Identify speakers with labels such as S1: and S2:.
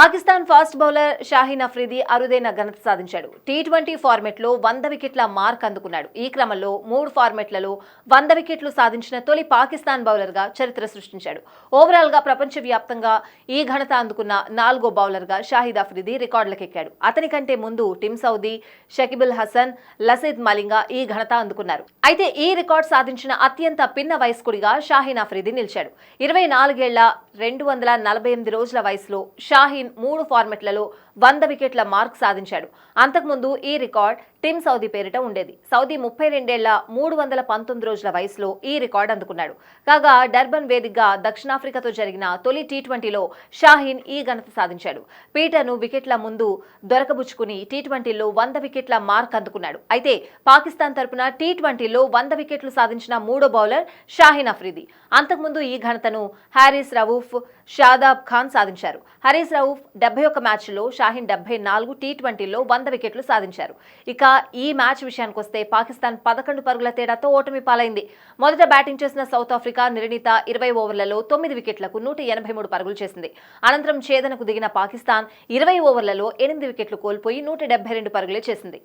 S1: Pakistan fast bowler Shaheen Afridi అరుదైన ఘనత సాధించాడు. టీ ట్వంటీ ఫార్మెట్లో వంద వికెట్ల మార్క్ అందుకున్నాడు. ఈ క్రమంలో మూడు ఫార్మెట్లలో వంద వికెట్లు సాధించిన తొలి పాకిస్తాన్ బౌలర్గా చరిత్ర సృష్టించాడు. ఓవరాల్గా ప్రపంచవ్యాప్తంగా ఈ ఘనత అందుకున్న నాలుగో బౌలర్గా షాహిద్ అఫ్రీది రికార్డులకెక్కాడు. అతని కంటే ముందు టిమ్ సౌదీ షకిబుల్ హసన్ లసీద్ మలింగా ఈ ఘనత అందుకున్నారు. అయితే ఈ రికార్డ్ సాధించిన అత్యంత పిన్న వయస్కుడిగా షాహీన్ అఫ్రీది నిలిచాడు. ఇరవై నాలుగేళ్ళ రెండు వందల నలభై ఎనిమిది రోజుల వయసులో షాహీన్ మూడు ఫార్మెట్లలో వంద వికెట్ల మార్క్ సాధించాడు. అంతకుముందు ఈ రికార్డ్ టిమ్ సౌదీ పేరిట ఉండేది. సౌదీ ముప్పై రెండేళ్ళ మూడు వందల పంతొమ్మిది రోజుల వయసులో ఈ రికార్డు అందుకున్నాడు. కాగా డర్బన్ వేదికగా దక్షిణాఫ్రికాతో జరిగిన తొలి టీ ట్వంటీలో షాహీన్ ఈ ఘనత సాధించాడు. పీటర్ను వికెట్ల ముందు దొరకబుచ్చుకుని టీ ట్వంటీలో వంద వికెట్ల మార్క్ అందుకున్నాడు. అయితే పాకిస్తాన్ తరపున టీ ట్వంటీలో వంద వికెట్లు సాధించిన మూడో బౌలర్ షాహీన్ అఫ్రీది. అంతకుముందు ఈ ఘనతను హారిస్ రవూఫ్ షాదాబ్ ఖాన్ సాధించారు. హరీస్ రవూఫ్ డెబ్బై ఒక్క మ్యాచ్లో షాహీన్ డెబ్బై నాలుగు టీ ట్వంటీలో వంద వికెట్లు సాధించారు. ఇక ఈ మ్యాచ్ విషయానికి వస్తే పాకిస్తాన్ పదకొండు పరుగుల తేడాతో ఓటమి పాలైంది. మొదట బ్యాటింగ్ చేసిన సౌత్ ఆఫ్రికా నిర్ణీత ఇరవై ఓవర్లలో తొమ్మిది వికెట్లకు నూట ఎనభై మూడు పరుగులు చేసింది. అనంతరం ఛేదనకు దిగిన పాకిస్తాన్ ఇరవై ఓవర్లలో ఎనిమిది వికెట్లు కోల్పోయి నూట డెబ్బై రెండు పరుగులే చేసింది.